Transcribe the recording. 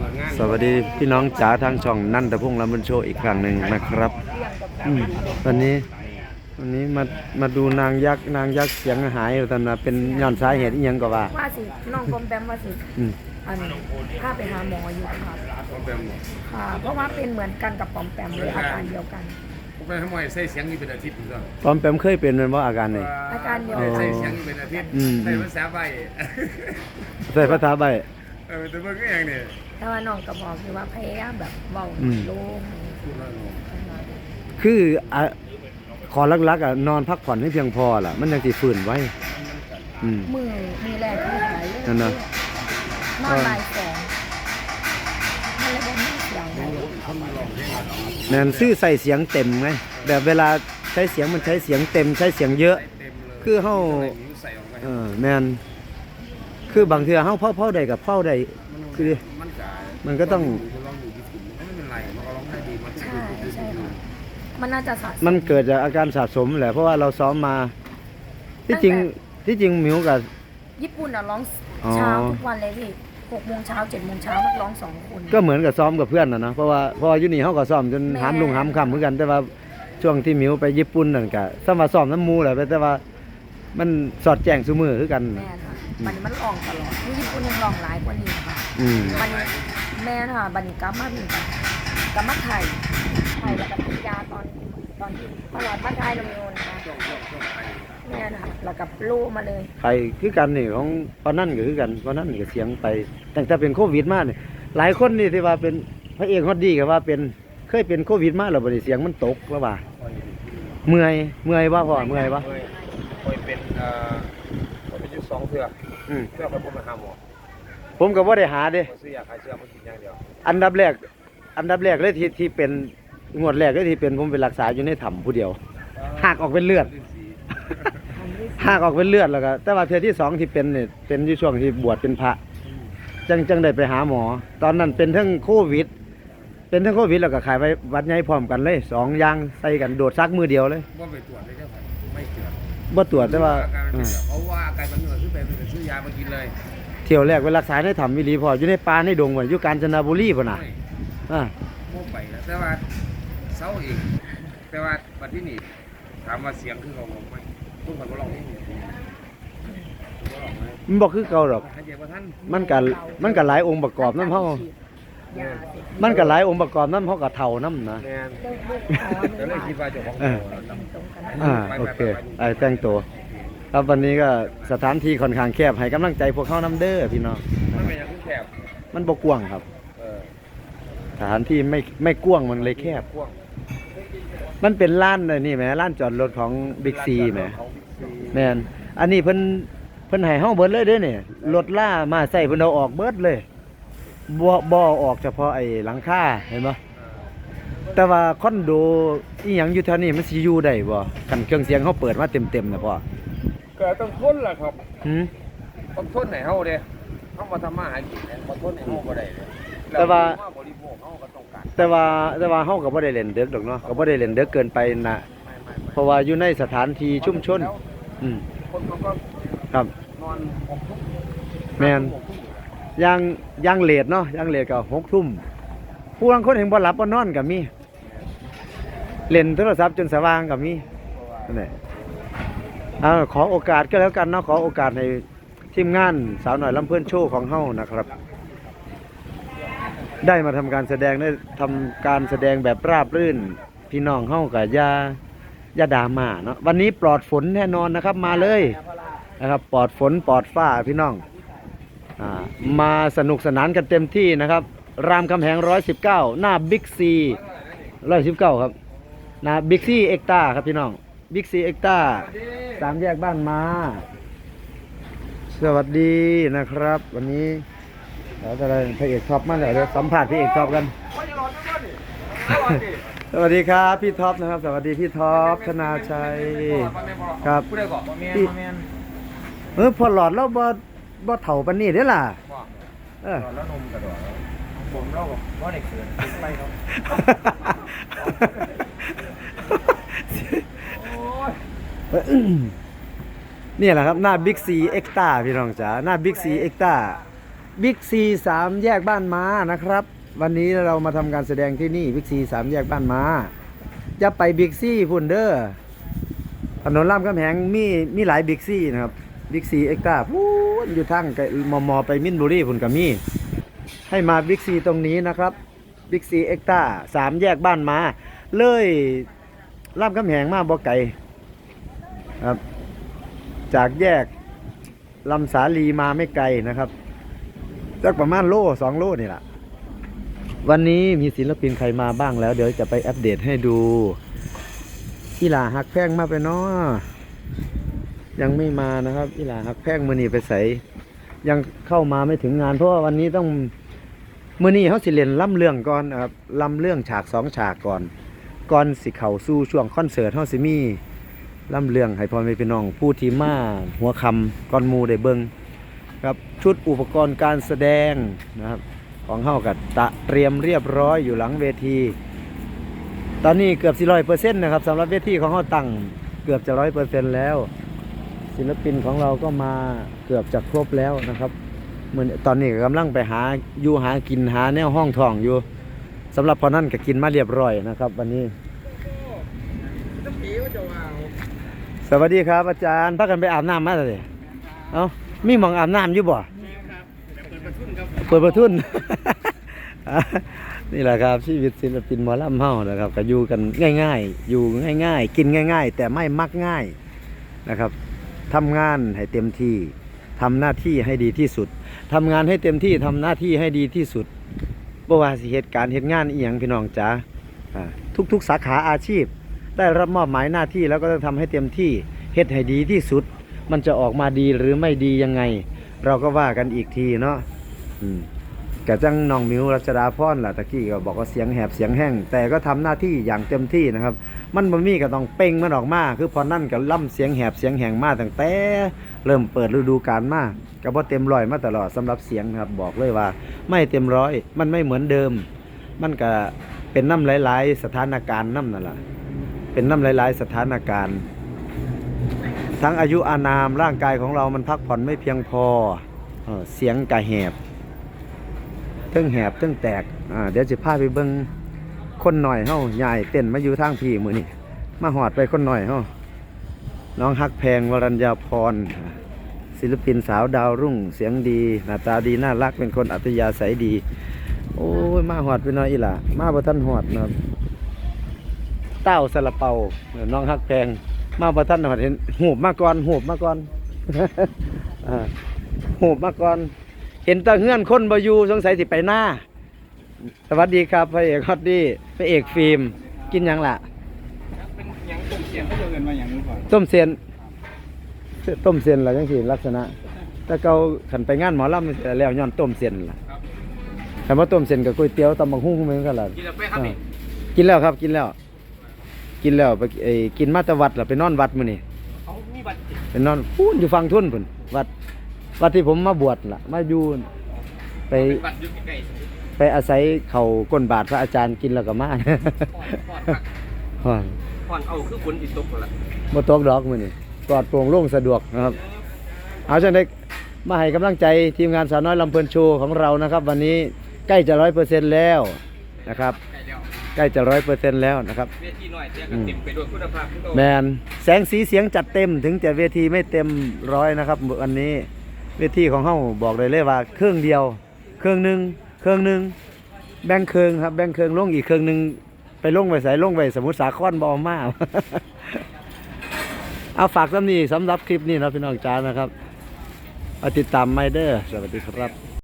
ปิดงานสวัสดีพี่น้องจ๋าทางช่องนันทพงษ์ลำบุญโชว์อีกครั้งหนึ่งนะครับอืมวันนี้วันนี้มามาดูนางยักษ์นางยักษ์เสียงหายตอนนั้นเป็นย้อนสาเหตุอิหยังก็ว่า ว่าสิน้องกลมแบมว่าสิอืม อันพาไปหาหมออยู่ค่ะผมเป็นค่ะเพราะว่าเป็นเหมือนกันกับปอมแปมเลยอาการเดียวกัน ผมเป็นทำไมใส่เสียงอยู่เป็นอาทิตย์เหรอตอนแปมเคยเป็นเป็นว่าอาการนี่ อาการเดียวอ๋อใส่เสียงอยู่เป็นอาทิตย์อืม ใส่ภาษาใบ ใส่ภาษาใบ เออแต่เมื่อกี้อย่างนี้แต่ว่าน้องก็บอกอยู่ว่าพยายามแบบเบาอืม ลงพูดแล้วคืออะขอลักๆอะนอนพักผ่อนให้เพียงพอล่ะ มันยังสิฟื้นไว้ อืม มือมือแรกที่หายเลยนั่นน่ะ นอนบ่ายสองมันเลยบ่มีเสียงเลยแนนซื้อใส่เสียงเต็มไงแบบเวลาใช้เสียงมันใช้เสียงเต็ม ใช้เสียงเยอะ ใส่เต็มเลยคือเฮานิ้วใส่ออกไปเออแมน คือบางเทื่อเฮาเผาเผาได้กับเผาได้คือ มันกามันก็ต้องลองอยู่ที่ถุงไม่เป็นไรมันก็ร้องได้ดีมันใช่ใช่ค่ะมันน่าจะสะสม มันเกิดจากอาการสะสมแหละเพราะว่าเราซ้อมมาที่จริงตั้งแต่ ที่จริงหมิวกับ ญี่ปุ่นอะร้องอ๋อ เช้าทุกวันเลยพี่หกโมงเช้าเจ็ดโมงเช้านักร้องสองคน ก็เหมือนกับซ้อมกับเพื่อนนะนะเพราะว่าเพราะว่าอยู่นี่เฮาก็ซ้อมจนแม่ หามลุงหามค่ำเหมือนกัน แต่ว่าช่วงที่หมิวไปญี่ปุ่นนั่นก็ซ้ำว่าซ้อมน้ำหมูแหละแต่ว่ามันสอดแจ้งซุมือคือกัน แม่ค่ะ บัดนี้มันร้องตลอดที่ญี่ปุ่นยังร้องหลายกว่านี้ค่ะอืมบัดนี้แม่ค่ะบัดนี้กลับมาพี่กลับมาไทยไทยแล้วก็กินยาตอนตอนที่ตลอดมาไทยลงโยนนะคะแม่ค่ะแล้วกับลูกมาเลยใครคือกันนี่ของตอนนั้นก็คือกันตอนนั้นก็เสียงไปตั้งแต่เป็นโควิดมาเนี่ยหลายคนนี่ที่ว่าเป็นพระเอกฮอดดีก็ว่าเป็นเคยเป็นโควิดมาแล้วบ่ได้เสียงมันตกแล้วว่าเมื่อยเมื่อยว่าพ่อเมื่อยปะเคยเป็นเอ่อเคยเป็นอยู่ สองเทื่ออืมเทื่อไปผมไปหาหมอผมก็บ่ได้หาเด้ ผมซื้อยาคลายเชื้อมากินอย่างเดียวอันดับแรก อันดับแรกเลยที่ที่เป็นงวดแรกเลยที่เป็นผมไปรักษาอยู่ในถ้ำผู้เดียวหักออกเป็นเลือดลิ้นสีหักออกเป็นเลือดแล้วก็แต่ว่าเทือที่สองที่เป็นเนี่ยเป็นอยู่ช่วงที่บวชเป็นพระ จังจังได้ไปหาหมอ ตอนนั้นเป็นทั้งโควิด เป็นทั้งโควิดแล้วก็ขายไปวัดใหญ่พร้อมกันเลยสองอย่างใส่กันโดดซักมือเดียวเลย ว่าไปตรวจได้แค่ไหนไม่เจอ บ่ตรวจแต่ว่าอาการเอมันอเสียเพราะว่าอาการมันเหนื่อยขึ้นไปมันจะซื้อยามากินเลยเที่ยวแรกไปรักษาในถ้ำวิลีพออยู่ในป่าในดงว่ะอยู่กาญจนบุรีพุ่นน่ะไม่อ่าพวกไปแล้วแต่ว่าเศร้าอีกแต่ว่าบัดที่นี่ถามว่าเสียงคือเขาบอกไหมทุกคนก็ร้องเพลงอยู่บ่ร้องไหมมันบ่คือเก่าดอก หายใจว่าท่านมันก็มันก็หลายองค์ประกอบนำเฮายาเสร็จ มันก็หลายองค์ประกอบนำเฮาก็เท่านํนะแน่นเลิกเลิกขอก็เลยคิดว่าเจ้าของเออตรงกันอ่าโอเคไอ้แต่งตัวครับวันนี้ก็สถานที่ค่อนข้างแคบให้กำลังใจพวกเขานํเด้อพี่น้องมันเป็นอย่างขึ้นแคบมันบ่กว้างครับเออสถานที่ไม่ไม่กว้างมันเลยแคบกว้างมันเป็นร้านเลยนี่แหมร้านจอดรถของบิ๊กซีแหมของ Big C แม่นอันนี้เพิ่นเพิ่นให้เฮาเบิดเลยเด้อนี่รถล่ามาใส่เพิ่นเอาออกเบิดเลย บ่บ่เอาออกเฉพาะไอ้หลังคาเห็นบ่แต่ว่าคอนโดอีหยังอยู่แถวนี้มันสิอยู่ได้บ่คันเครื่องเสียงเฮาเปิดมาเต็มๆน่ะพ่อก็ต้องทนล่ะครับหืมต้องทนให้เฮาเด้เฮามาทำมาหากินเนี่ยบ่ทนให้เฮาบ่ได้เด้แต่ว่าล้บริโภคเฮาก็ต้องการแต่ว่าแต่ว่าเฮาก็บ่ได้เล่นเด็กดอกเนาะก็บ่ได้เล่นเด็กเกินไปนะไม่ไม่เพราะว่าอยู่ในสถานที่ชุมชนแล้วอืมคนเขาก็ครับนอนหกทุ่มแม่นหกทุ่ม ย่างย่างเลทเนาะย่างเลทก็หกทุ่มผู้บางคนเห็นบ่หลับบ่นอนก็มีเล่นโทรศัพท์จนสว่างก็มีเพราะว่านั่นแหละเอาขอโอกาสก็แล้วกันเนาะขอโอกาสให้ทีมงานสาวหน่อยลำเพื่อนโชว์ของเฮานะครับ ได้มาทำการแสดงได้ทำการแสดงแบบราบรื่น พี่น้องเฮากับยายาดามาเนาะวันนี้ปลอดฝนแน่นอนนะครับ มาเลยนะครับปลอดฝนปลอดฟ้าพี่น้อง มาสนุกสนานกันเต็มที่นะครับ รามคำแหง 119 หน้าบิ๊กซี119 ครับหน้าบิ๊กซีเอ็กตาครับพี่น้องบิ๊กซีเอ็กตาสามแยกบ้านมา สวัสดีนะครับ วันนี้เดี๋ยวจะได้พระเอกท็อปมาแล้วเดี๋ยวสัมผัสพระเอกท็อปกัน สวัสดีครับพี่ท็อปนะครับ สวัสดีพี่ท็อปธนาชัยครับผู้ใดก่อนพี่เออพอหลอดแล้วบ่ บ่เถ่าปานนี้เด้อล่ะเออ แล้วนมกระโดดผมเล่ากับว่าเด็กเสือไปครับนี่แหละครับ หน้าบิ๊กซีเอ็กตาพี่น้องจ๋าหน้าบิ๊กซีเอ็กตาบิ๊กซีสามแยกบ้านม้านะครับ วันนี้เรามาทำการแสดงที่นี่บิ๊กซีสามแยกบ้านม้า จะไปบิ๊กซีพุ่นเด้อถนนรามคำแหงมีมีหลายบิ๊กซีนะครับ บิ๊กซีเอ็กตาพูนอยู่ทางมอมอไปมินบุรีพุ่นกับมีให้มาบิ๊กซีตรงนี้นะครับบิ๊กซีเอ็กตาสามแยกบ้านมา เลยรามคำแหงมาบ่ไกลครับ จากแยกลำสาลีมาไม่ไกลนะครับสักประมาณโลสองโลนี่แหละวันนี้มีศิลปินใครมาบ้างแล้ว เดี๋ยวจะไปอัปเดตให้ดูอีหลาหักแพงมาไปเนาะ ยังไม่มานะครับอีหลาหักแพงมือนี่ไปใส่ยังเข้ามาไม่ถึงงาน เพราะว่าวันนี้ต้องมือนี่เขาสิเล่นล่ำเรื่องก่อนนะครับล่ำเรื่องฉากสองฉากก่อนก่อนสิเข่าสู้ช่วงคอนเสิร์ตเขาสิมีล่ำเรื่องให้พ่อแม่พี่น้องผู้ที่มาหัวคำก้อนมูได้เบิงครับชุดอุปกรณ์การแสดงนะครับของเฮากับตะเตรียมเรียบร้อยอยู่หลังเวที ตอนนี้เกือบ400เปอร์เซ็นต์นะครับสำหรับเวทีของเฮาตั้งเกือบจะร้อยเปอร์เซ็นต์แล้ว ศิลปินของเราก็มาเกือบจะครบแล้วนะครับเหมือนตอนนี้ก็กำลังไปหาอยู่หากินหาแนวห้องทองอยู่สำหรับพอนั่นก็กินมาเรียบร้อยนะครับ วันนี้ สวัสดีครับอาจารย์พักกันไปอาบน้ำมาเลยเอ้ามีหมองอาบน้ำอยู่บ่เปิดประทุนนี่แหละครับชีวิตศิลปินหมอลำเฮานะครับก็อยู่กันง่าย ๆ อยู่ง่าย ๆ กินง่าย ๆ แต่ไม่มักง่ายนะครับ ทำงานให้เต็มที่ทำหน้าที่ให้ดีที่สุดทำงานให้เต็มที่ทำหน้าที่ให้ดีที่สุดบ่ว่าสิเหตุการณ์เหตุงานอีหยังพี่น้องจ๋าทุกๆ สาขาอาชีพ ได้รับมอบหมายหน้าที่แล้วก็ต้องทำให้เต็มที่เฮ็ดให้ดีที่สุด มันจะออกมาดีหรือไม่ดียังไง เราก็ว่ากันอีกทีเนาะ อืมกจังน้องมิวรัชดาพรล่ะตะกี้ก็บอกว่าเสียงแหบเสียงแห้ง แต่ก็ทำหน้าที่อย่างเต็มที่นะครับ มันบ่มีก็ต้องเป่งมันออกมา คือพอนั่นก็ล่ำเสียงแหบเสียงแห้งมาตั้งแต่เริ่มเปิดฤดูกาลมาก็บ่เต็มร้อยมาตลอดสำหรับเสียงครับบอกเลยว่า ไม่เต็มร้อยมันไม่เหมือนเดิม มันก็เป็นน้ำหลาย ๆ สถานการณ์น้ำนั่นแหละเป็นน้ำหลาย ๆ สถานการณ์ ทั้งอายุอานามร่างกายของเรามันพักผ่อนไม่เพียงพอเสียงกะแหบ เทึ่งแหบเทึ่งแตกอ่าเดี๋ยวจะพาไปเบิ่งคนหน่อยเฮาใหญ่เต้นมาอยู่ทางพี่มือนี่มาหอดไปคนหน่อยเฮาน้องฮักแพงวรัญญาพร ศิลปินสาวดาวรุ่งเสียงดี หน้าตาดีน่ารักเป็นคนอัธยาศัยดี โอ้ยมาหอดไปหน่อยอีหล่ะมาบ่ทันหอดนะเต้าสละเปาน้องฮักแพง มาประท่านหอดเห็นหูบมาก่อนหูบมาก่อนหูบมาก่อน เห็นแตาเงื่อนคนบอยู่สงสัยสิไปหน้า สวัสดีครับพระเอกฮอตดี้พระเอกฟิล์มกินหยังล่ะเป็นหยังต้มเสียงเขาเดินมาอย่างนี้ก่อนต้มเซียนต้มเซียนล่ะจังสิลักษณะแต่เกาขันไปงานหมอลำมันแล้วย้อนต้มเซียนล่ะคำว่าต้มเซียนกับก๋วยเตี๋ยวตำบักหุ่งเหมือนกันล่ะกินแล้วไปครับนี่กินแล้วครับกินแล้ว กินแล้วไปเอ้ยกินมาแตวัดล่ะไปนอนวัดมื้อนี้เขามีบัตรไปนอนพูนอยู่ฝั่งทุ่นพุ่นวัด วัดที่ผมมาบวชล่ะ มาอยู่ไปบัตรอยู่ใกล้ไปอาศัยเขาก้นบาทพระอาจารย์กินแล้วก็มาๆก่อนก่อนก่ฮ้อนอนเอาคือฝนติดตกแล้วบ่ตกดอกมื้อนี้ปลอดโปร่งโล่งสะดวกนะครับ เอาจังได๋มาให้กำลังใจทีมงานสาวน้อยลำเพลินโชว์ของเรานะครับ วันนี้ใกล้จะ100%แล้วนะครับ ใกล้แล้วใกล้จะ100%แล้วนะครับเวทีหน่อยแต่ก็เต็มไปด้วยคุณภาพทุกตัวแมนแสงสีเสียงจัดเต็มถึงจะเวทีไม่เต็มร้อยนะครับวันนี้ เวทีของเฮาบอกเลยเลยว่าเครื่องเดียว เครื่องหนึ่งเครื่องหนึ่งแบ่งเครื่องครับแบ่งเครื่องลงอีกเครื่องหนึ่งไปลงไปใส่ลงไปสมุทรสาครบอมาเอาฝากสำนีสำหรับคลิปนี้นะพี่น้องจ้านะครับเอาติดตามไมเดอร์สวัสดีครับ